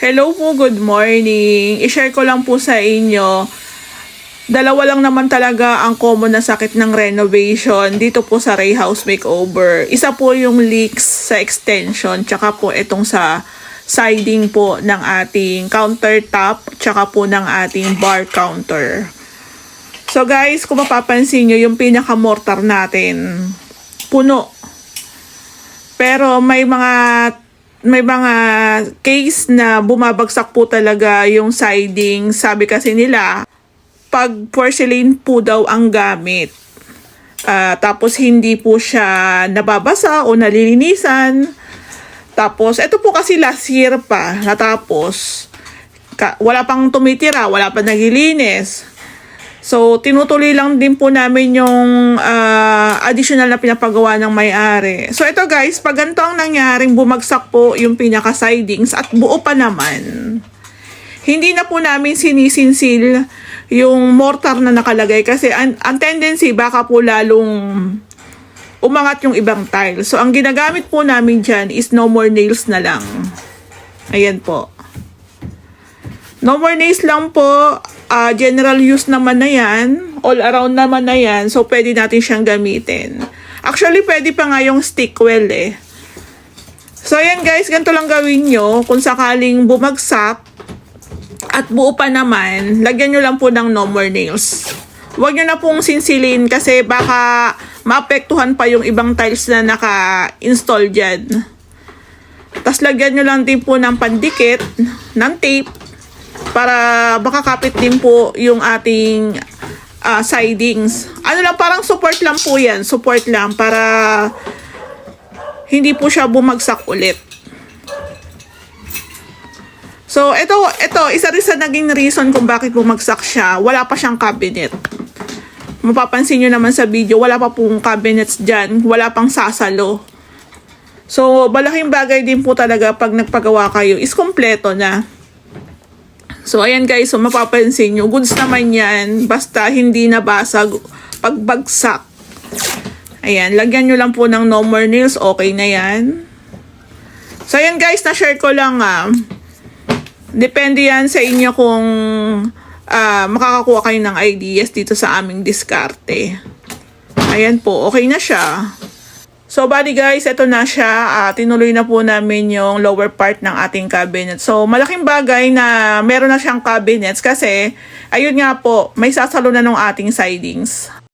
Hello po, good morning. I-share ko lang po sa inyo. Dalawa lang naman talaga ang common na sakit ng renovation dito po sa Ray House Makeover. Isa po yung leaks sa extension, tsaka po itong sa siding po ng ating countertop, tsaka po ng ating bar counter. So guys, kung mapapansin nyo, yung pinaka-mortar natin, puno. Pero may mga may mga case na bumabagsak po talaga yung siding. Sabi kasi nila, pag porcelain po daw ang gamit. Ah, tapos hindi po siya nababasa o nalilinisan. Tapos, ito po kasi last year pa, natapos. Ka- wala pang tumitira, wala pa nagilinis. So, tinutuloy lang din po namin yung ah, additional na pinapagawa ng may-ari. So, ito guys, pag ganito ang nangyaring bumagsak po yung pinaka-sidings at buo pa naman, hindi na po namin sinisinsil yung mortar na nakalagay kasi ang, ang tendency baka po lalong umangat yung ibang tile. So, ang ginagamit po namin dyan is no more nails na lang. Ayan po. No more nails lang po. Ah, general use naman na yan. All around naman na yan. So, pwede natin siyang gamitin. Actually, pwede pa nga yung stick well eh. So, ayan guys, ganito lang gawin nyo. Kung sakaling bumagsak at buo pa naman, lagyan nyo lang po ng no more nails. Huwag nyo na pong sinsilin kasi baka maapektuhan pa yung ibang tiles na naka-install dyan. Tapos lagyan nyo lang din po ng pandikit, ng tape, para makakapit din po yung ating ah, sidings. Ano lang, parang support lang po yan. Support lang para hindi po siya bumagsak ulit. So, ito, ito, isa rin sa naging reason kung bakit bumagsak siya. Wala pa siyang cabinet. Mapapansin nyo naman sa video, wala pa pong cabinets dyan. Wala pang sasalo. So, malaking bagay din po talaga pag nagpagawa kayo is kompleto na. So, ayan guys, so mapapansin nyo, goods naman yan, basta hindi nabasag pagbagsak. Ayan, lagyan nyo lang po ng no more nails, okay na yan. So, ayan guys, na-share ko lang ah. Depende yan sa inyo kung ah, makakakuha kayo ng ideas dito sa aming diskarte. Ayan po, okay na siya. So, bali guys, ito na siya. Ah, tinuloy na po namin yung lower part ng ating cabinet. So, malaking bagay na meron na siyang cabinets kasi, ayun nga po, may sasalo na ng ating sidings.